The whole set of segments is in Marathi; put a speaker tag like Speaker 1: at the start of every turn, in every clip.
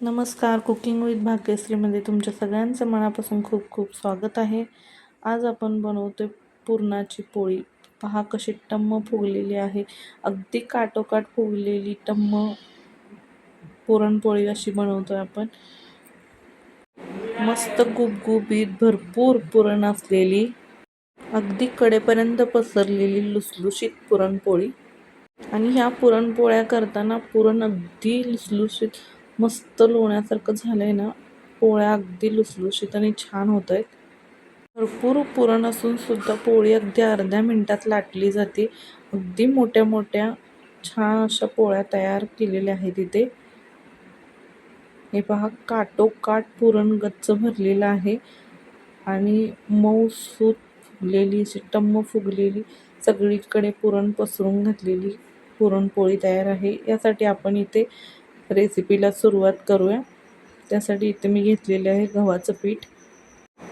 Speaker 1: नमस्कार कुकिंग विथ भाग्यश्रीमध्ये तुमच्या सगळ्यांचं मनापासून खूप खूप स्वागत आहे. आज आपण बनवतोय पुरणाची पोळी. पहा कशी टम्म फुगलेली आहे. अगदी काटोकाट फुगलेली टम्म पुरणपोळी अशी बनवतोय आपण. मस्त गुबगुबीत भरपूर पुरण असलेली अगदी कडेपर्यंत पसरलेली लुसलुशीत पुरणपोळी. आणि ह्या पुरणपोळ्या करताना पुरण अगदी लुसलुशीत मस्त लोण्यासारखं झालं आहे ना. पोळ्या अगदी लुसलुशीत आणि छान होत आहेत भरपूर पुरण असून सुद्धा पोळी अगदी अर्ध्या मिनटात लाटली जाते. अगदी मोठ्या मोठ्या छान अशा पोळ्या तयार केलेल्या आहेत इथे. हे पहा काटोकाट पुरण गच्च भरलेलं आहे. आणि मऊ सूत फुगलेली अशी टम्म फुगलेली सगळीकडे पुरण पसरून घातलेली पुरणपोळी तयार आहे. यासाठी आपण इथे रेसिपीला सुरुवात करूया. त्यासाठी इथे मी घेतलेले आहे गव्हाचं पीठ.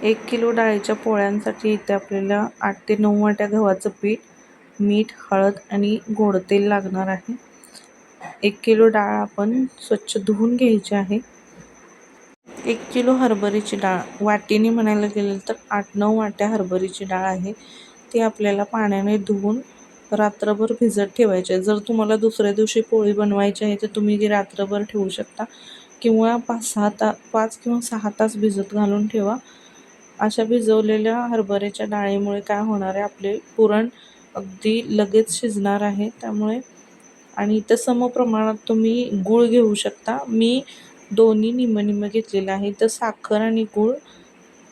Speaker 1: एक किलो डाळीच्या पोळ्यांसाठी इथे आपल्याला आठ ते नऊ वाट्या गव्हाचं पीठ मीठ हळद आणि गोड तेल लागणार आहे. एक किलो डाळ आपण स्वच्छ धुवून घ्यायची आहे. एक किलो हरभरीची डाळ वाटीने म्हणायला गेलं तर आठ नऊ वाट्या हरभरीची डाळ आहे. ती आपल्याला पाण्याने धुवून रात्रभर भिजत ठेवायचे. जर तुम्हाला दुसऱ्या दिवशी पोळी बनवायची आहे तर तुम्ही ती रात्रभर ठेवू शकता. किंवा पाच सहा ता पाच किंवा सहा तास भिजत घालून ठेवा. अशा भिजवलेल्या हरभऱ्याच्या डाळीमुळे काय होणार आहे आपले पुरण अगदी लगेच शिजणार आहे. त्यामुळे आणि इथं समप्रमाणात तुम्ही गूळ घेऊ शकता. मी दोन्ही निम्म घेतलेलं आहे. तर साखर आणि गूळ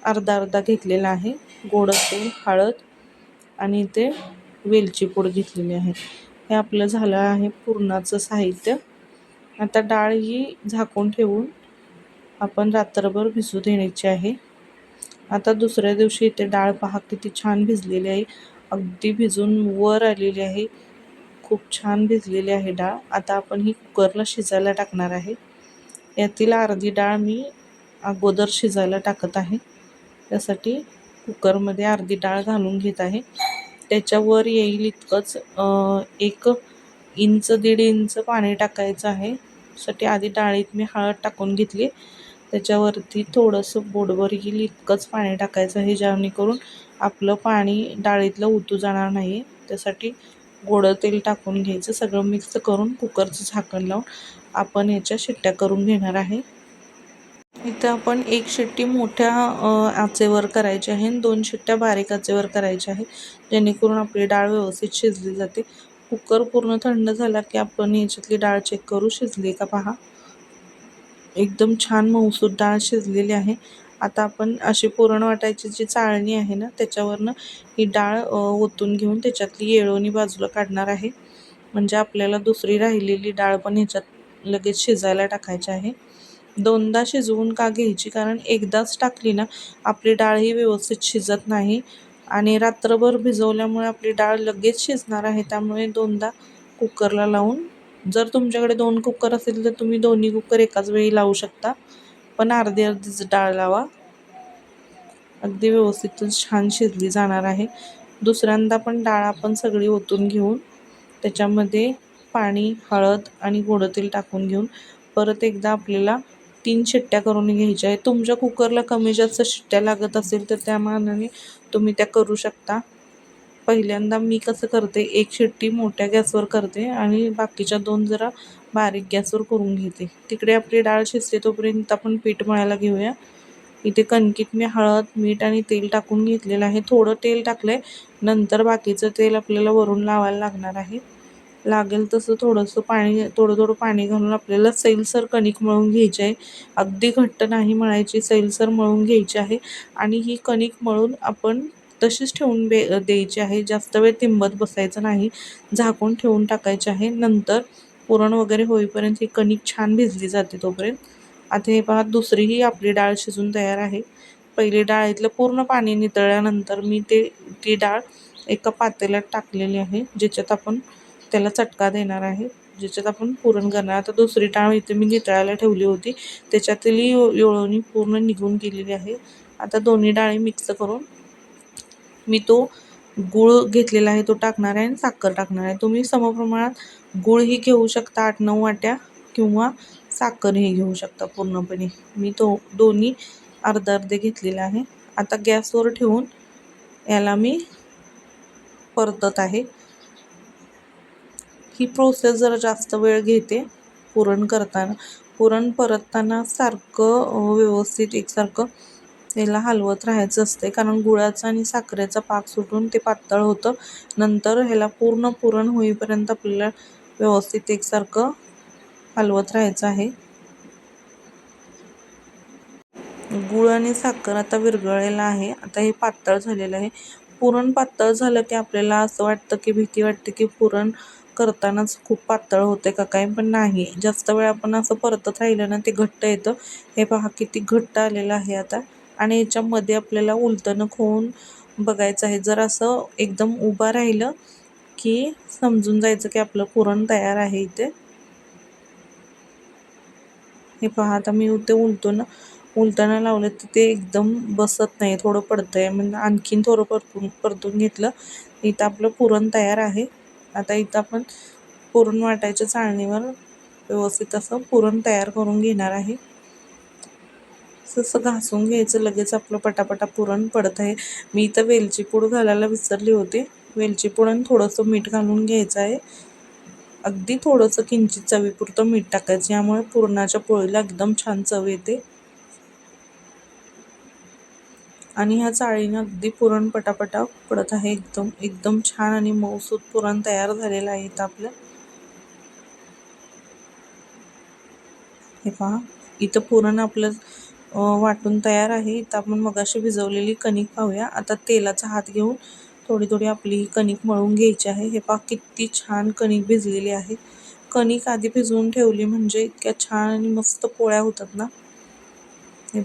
Speaker 1: अर्धा अर्धा घेतलेला आहे. गोड तेल हळद आणि ते वेलची पूड घेतलेली आहे. हे आपलं झालं आहे पुरणाचं साहित्य. आता डाळ ही झाकून ठेवून आपण रात्रभर भिजू देण्याची आहे. आता दुसऱ्या दिवशी इथे डाळ पहा किती छान भिजलेली आहे. अगदी भिजून वर आलेली आहे. खूप छान भिजलेली आहे डाळ. आता आपण ही कुकरला शिजायला टाकणार आहे. यातील अर्धी डाळ मी अगोदर शिजायला टाकत आहे. त्यासाठी कुकरमध्ये अर्धी डाळ घालून घेत आहे. त्याच्यावर येईल इतकंच. एक इंच दीड इंच पाणी टाकायचं आहे. साठी आधी डाळीत मी हळद टाकून घेतली. त्याच्यावरती थोडंसं बोडवर येईल इतकंच पाणी टाकायचं आहे जेणेकरून आपलं पाणी डाळीतलं उतू जाणार नाही. त्यासाठी गोडं तेल टाकून घ्यायचं. सगळं मिक्स करून कुकरचं झाकण लावून आपण याच्या शिट्ट्या करून घेणार आहे. इथं आपण एक शिट्टी मोठ्या आचेवर करायची आहे आणि दोन शिट्ट्या बारीक आचेवर करायच्या आहे जेणेकरून आपली डाळ व्यवस्थित शिजली जाते. कुकर पूर्ण थंड झाला की आपण याच्यातली डाळ चेक करू. शिजली का पहा? एकदम छान मऊसूत डाळ शिजलेली आहे. आता आपण अशी पुरण वाटायची जी चाळणी आहे ना त्याच्यावरनं ही डाळ ओतून घेऊन त्याच्यातली येळवणी बाजूला काढणार आहे. म्हणजे आपल्याला दुसरी राहिलेली डाळ पण ह्याच्यात लगेच शिजायला टाकायची आहे. दोनदा शिजवून का घ्यायची? कारण एकदाच टाकली ना आपली डाळ ही व्यवस्थित शिजत नाही. आणि रात्रभर भिजवल्यामुळे आपली डाळ लगेच शिजणार आहे. त्यामुळे दोनदा कुकरला लावून जर तुमच्याकडे दोन कुकर असेल तर तुम्ही दोन्ही कुकर एकाच वेळी लावू शकता. पण अर्धी अर्धीच डाळ लावा. अगदी व्यवस्थित छान शिजली जाणार आहे. दुसऱ्यांदा पण डाळ आपण सगळी ओतून घेऊन त्याच्यामध्ये पाणी हळद आणि गोडं तेल टाकून घेऊन परत एकदा आपल्याला तीन शिट्ट्या करून घ्यायच्या आहेत. तुमच्या कुकरला कमी जास्त शिट्ट्या लागत असेल तर त्या मानाने तुम्ही त्या करू शकता. पहिल्यांदा मी कसं करते एक शिट्टी मोठ्या गॅसवर करते आणि बाकीच्या दोन जरा बारीक गॅसवर करून घेते. तिकडे आपली डाळ शिजते तोपर्यंत आपण पीठ मळायला घेऊया. इथे कणकीत मी हळद मीठ आणि तेल टाकून घेतलेलं आहे. थोडं तेल टाकलं आहे नंतर बाकीचं तेल आपल्याला वरून लावायला लागणार आहे. लागेल तसं थोडंसं पाणी थोडं थोडं पाणी घालून आपल्याला सैलसर कणिक मळून घ्यायची आहे. अगदी घट्ट नाही मळायची सैलसर मळून घ्यायची आहे. आणि ही कणिक मळून आपण तशीच ठेवून बे द्यायची आहे. जास्त वेळ तिंबत बसायचं नाही. झाकून ठेवून टाकायचे आहे. नंतर पुरण वगैरे होईपर्यंत ही कणिक छान भिजली जाते तोपर्यंत. आता हे पहा दुसरीही आपली डाळ शिजून तयार आहे. पहिली डाळीतलं पूर्ण पाणी नितळल्यानंतर मी ते ती डाळ एका पातेल्यात टाकलेली आहे ज्याच्यात आपण त्याला चटका देणार आहे. ज्याच्यात आपण पुरण करणार. आता दुसरी डाळ इथे मी नितळायला ठेवली होती. त्याच्यातली योळवणी पूर्ण निघून गेलेली आहे. आता दोन्ही डाळी मिक्स करून मी तो गूळ घेतलेला आहे तो टाकणार आहे आणि साखर टाकणार आहे. तुम्ही समप्रमाणात गूळही घेऊ शकता आठ नऊ वाट्या किंवा साखरही घेऊ शकता पूर्णपणे. मी तो दोन्ही अर्धा अर्धे घेतलेले आहे. आता गॅसवर ठेवून याला मी परतत आहे. ही प्रोसेस जरा जास्त वेळ घेते पुरण करताना. पुरण परतताना सारखं व्यवस्थित एकसारखं त्याला हलवत राहायचं असते कारण गुळाचा आणि साखरेचा पाक सुटून ते पातळ होतं. नंतर ह्याला पूर्ण पुरण होईपर्यंत आपल्याला व्यवस्थित एकसारखं हलवत राहायचं आहे. गुळ आणि साखर आता विरघळलेला आहे. आता हे पातळ झालेलं आहे. पुरण पातळ झालं की आपल्याला असं वाटतं की भीती वाटते की पुरण करतानाच खूप पातळ होते का काय पण नाही. जास्त वेळ आपण असं परतत राहिलं ना ते घट्ट येतं. हे पहा किती घट्ट आलेलं आहे आता. आणि याच्यामध्ये आपल्याला उलटणं खोवून बघायचं आहे. जर असं एकदम उभं राहिलं की समजून जायचं की आपलं पुरण तयार आहे इथे. हे पहा आता मी ते उलटून उलटणं लावलं तर ते एकदम बसत नाही. थोडं पडतं आहे म्हणजे आणखीन थोडं परतून परतून घेतलं. इथं आपलं पुरण तयार आहे. आता इथं आपण पुरण वाटायच्या चाळणीवर व्यवस्थित असं पुरण तयार करून घेणार आहे. तसं घासून घ्यायचं लगेच आपलं पटापटा पुरण पडत आहे. मी इथं वेलची पूड घालायला विसरली होती. वेलची पूड आणि थोडंसं मीठ घालून घ्यायचं आहे. अगदी थोडंसं किंचित चवीपुरतं मीठ टाकायचं यामुळे पुरणाच्या पोळीला एकदम छान चव येते. आणि ह्या चाळीनं अगदी पुरण पटापटा पडत आहे. एकदम एकदम छान आणि मऊसूत पुरण तयार झालेलं आहे इथं आपलं. हे पहा इथं पुरण आपलं वाटून तयार आहे. इथं आपण मगाशी भिजवलेली कणिक पाहूया. आता तेलाचा हात घेऊन थोडी थोडी आपली कणिक मळून घ्यायची आहे. हे पहा किती छान कणिक भिजलेली आहे. कणिक आधी भिजवून ठेवली म्हणजे इतक्या छान आणि मस्त पोळ्या होतात ना. हे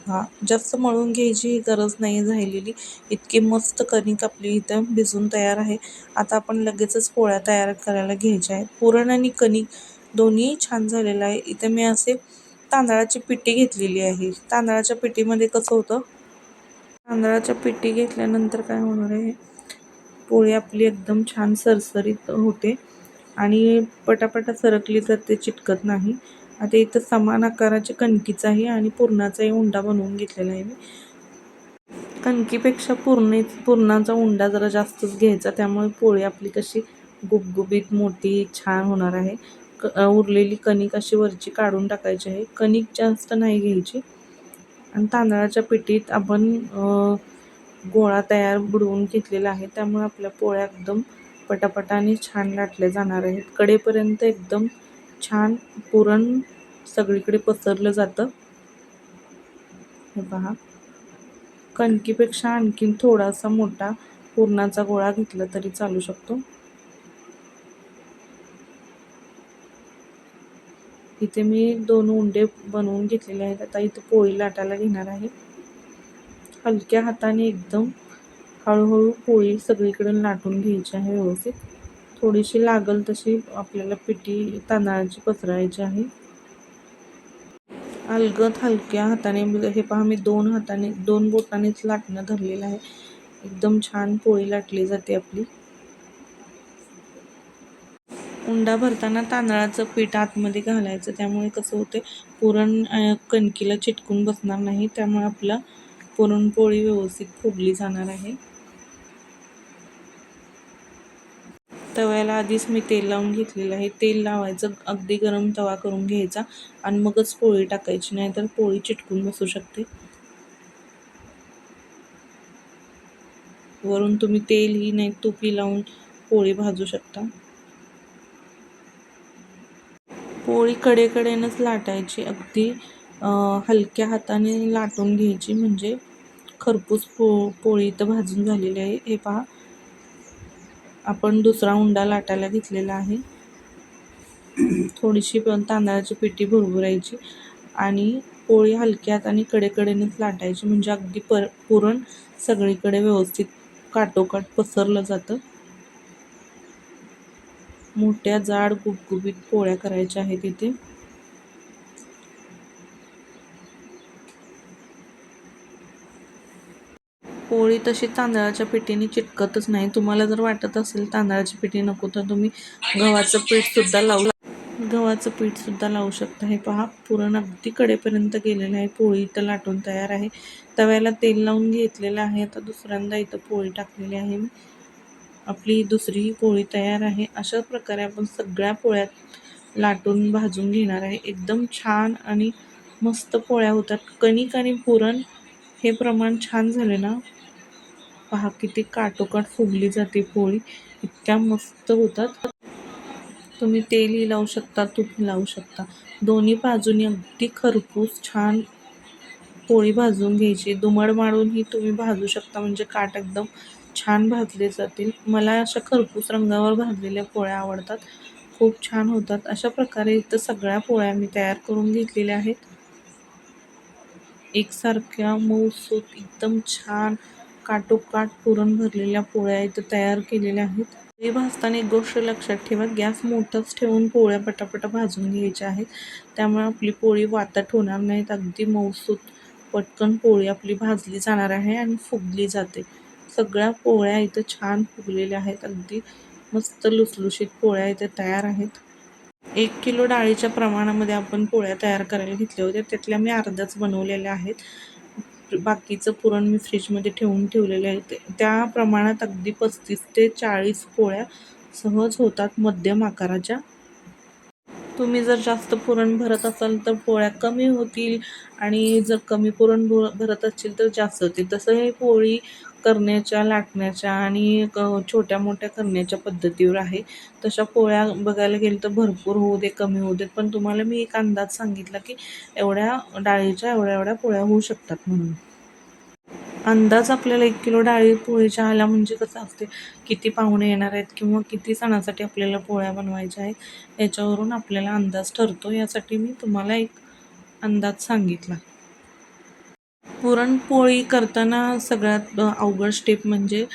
Speaker 1: जास्त मळून घ्यायची गरज नाही राहिलेली. इतकी मस्त कणिक आपली इथं भिजून तयार आहे. आता आपण लगेचच पोळ्या तयार करायला घ्यायच्या आहेत. पुरण आणि कणिक दोन्ही छान झालेलं आहे. इथं मी असे तांदळाची पिठी घेतलेली आहे. तांदळाच्या पिठीमध्ये कसं होतं? तांदळाच्या पिठी घेतल्यानंतर काय होणार आहे? पोळी आपली एकदम छान सरसरीत होते आणि पटापटा सरकली तर ते चिटकत नाही. आता इथं समान आकाराच्या कणकीचाही आणि पुरणाचाही उंडा बनवून घेतलेला आहे मी. कणकीपेक्षा पुरणे पुरणाचा उंडा जरा जास्तच घ्यायचा त्यामुळे पोळी आपली कशी गुबगुबीत मोठी छान होणार आहे. क उरलेली कणिक अशी वरची काढून टाकायची आहे. कणिक जास्त नाही घ्यायची. आणि तांदळाच्या पिठीत आपण गोळा तयार बुडवून घेतलेला आहे. त्यामुळे आपल्या पोळ्या एकदम पटापटाने छान लाटल्या जाणार आहेत. कडेपर्यंत एकदम छान पुरण सगळीकडे पसरलं जातं. हे पहा. कणकीपेक्षा आणखीन थोडासा मोठा पुरणाचा गोळा घेतला तरी चालू शकतो. इथे मी दोन उंडे बनवून घेतलेले आहेत. आता इथे पोळी लाटायला घेणार आहे. हलक्या हाताने एकदम हळूहळू पोळी सगळीकडे लाटून घ्यायची आहे व्यवस्थित. थोडीशी लागल तशी आपल्याला पिठी तांदळाची पसरायची आहे. अलगद हलक्या हाताने हे पहा मी दोन हाताने दोन बोटानेच लाटणं धरलेलं आहे. एकदम छान पोळी लाटली जाते आपली. उंडा भरताना तांदळाचं पीठ आतमध्ये घालायचं त्यामुळे कसं होते पुरण कणकीला चिटकून बसणार नाही त्यामुळे आपला पुरणपोळी व्यवस्थित फुगली जाणार आहे. तव्याला आधीच मी तेल लावून घेतलेलं आहे. तेल लावायचं अगदी गरम तवा करून घ्यायचा आणि मगच पोळी टाकायची नाहीतर पोळी चिटकून बसू शकते. वरून तुम्ही तेलही नाही तुपही लावून पोळी भाजू शकता. पोळी कडेकडेनंच लाटायची अगदी हलक्या हाताने लाटून घ्यायची. म्हणजे खरपूस पो पोळी इथं भाजून झालेली आहे. हे पहा आपण दुसरा उंडा लाटायला घेतलेला आहे. थोडीशी पण तांदळाची पिठी भुरभुरायची आणि पोळी हलक्या हाताने कडेकडेनेच लाटायची. म्हणजे अगदी पर पुरण सगळीकडे व्यवस्थित काटोकाट पसरलं जातं. मोठ्या जाड गुबगुबीत पोळ्या करायच्या आहेत इथे. पोळी तशी तांदळाच्या पिठीने चिटकतच नाही. तुम्हाला जर वाटत असेल तांदळाची पिठी नको तर तुम्ही गव्हाचं पीठसुद्धा लावू गव्हाचं पीठसुद्धा लावू शकता. हे पहा पुरण अगदी कडेपर्यंत गेलेलं आहे. पोळी इथं लाटून तयार आहे. तव्याला तेल लावून घेतलेलं आहे. आता दुसऱ्यांदा इथं पोळी टाकलेली आहे मी. आपली दुसरी ही पोळी तयार आहे. अशा प्रकारे आपण सगळ्या पोळ्यात लाटून भाजून घेणार आहे. एकदम छान आणि मस्त पोळ्या होतात. कणिक आणि पुरण हे प्रमाण छान झाले ना पहा किती काटोकाट फुगली जाते पोळी. इतक्या मस्त होतात. तुम्ही तेलही लावू शकता तूप लावू शकता. दोन्ही बाजूनी अगदी खरपूस छान पोळी भाजून घ्यायची. दुमड माळूनही तुम्ही भाजू शकता म्हणजे काट एकदम छान भाजले जातील. मला अशा खरपूस रंगावर भाजलेल्या पोळ्या आवडतात. खूप छान होतात. अशा प्रकारे इथं सगळ्या पोळ्या मी तयार करून घेतलेल्या आहेत. एकसारख्या मऊसूत एकदम छान काटोकाट पुरण भरलेल्या पोळ्या इथं तयार केलेल्या आहेत. पोळी भाजताना एक गोष्ट लक्षात ठेवा गॅस मोठाच ठेवून पोळ्या पटापटा भाजून घ्यायच्या आहेत. त्यामुळे आपली पोळी वातट होणार नाहीत. अगदी मऊसूत पटकन पोळी आपली भाजली जाणार आहे आणि फुगली जाते. सगळ्या पोळ्या इथं छान फुगलेल्या आहेत. अगदी मस्त लुसलुशीत पोळ्या इथे तयार आहेत. एक किलो डाळीच्या प्रमाणामध्ये आपण पोळ्या तयार करायला घेतल्या होत्या. त्यातल्या मी अर्ध्याच बनवलेल्या आहेत. बाकीचं पुरण मी फ्रीजमध्ये ठेवून ठेवलेले आहे. ते त्या प्रमाणात अगदी पस्तीस ते चाळीस पोळ्या सहज होतात मध्यम आकाराच्या. तुम्ही जर जास्त पुरण भरत असाल तर पोळ्या कमी होतील आणि जर कमी पुरण भर भरत असतील तर जास्त होतील. तसं हे पोळी करण्याच्या लाटण्याच्या आणि क छोट्या मोठ्या करण्याच्या पद्धतीवर आहे. तशा पोळ्या बघायला गेलं तर भरपूर होऊ दे कमी होऊ देत. पण तुम्हाला मी एक अंदाज सांगितला की एवढ्या डाळीच्या एवढ्या एवढ्या पोळ्या होऊ शकतात म्हणून. अंदाज आपल्याला एक किलो डाळी पोळीच्या आल्या म्हणजे कसं असते? किती पाहुणे येणार आहेत किंवा किती सणासाठी आपल्याला पोळ्या बनवायच्या आहेत याच्यावरून आपल्याला अंदाज ठरतो. यासाठी मी तुम्हाला एक अंदाज सांगितला. पुरणपोळी करताना सगळ्यात अवघड स्टेप म्हणजे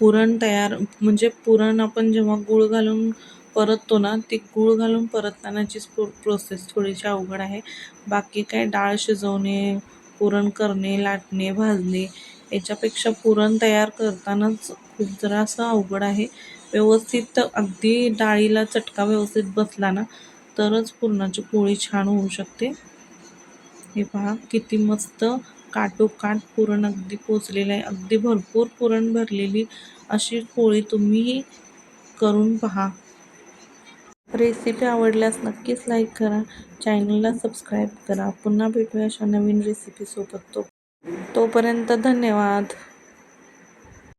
Speaker 1: पुरण तयार म्हणजे पुरण आपण जेव्हा गूळ घालून परततो ना ती गूळ घालून परततानाचीच प्रो प्रोसेस थोडीशी अवघड आहे. बाकी काय डाळ शिजवणे पुरण करणे लाटणे भाजणे याच्यापेक्षा पुरण तयार करतानाच खूप जरासं अवघड आहे. व्यवस्थित अगदी डाळीला चटका व्यवस्थित बसला ना तरच पुरणाची पोळी छान होऊ शकते. हे पहा किती मस्त काटोकाट पुरण अगदी पोचलेलं आहे. अगदी भरपूर पुरण भरलेली अशी पोळी तुम्ही करून पहा. रेसिपी आवडल्यास नक्कीच लाईक करा. चॅनलला सबस्क्राईब करा. पुन्हा भेटूया अशा नवीन रेसिपीसोबत तो तोपर्यंत धन्यवाद.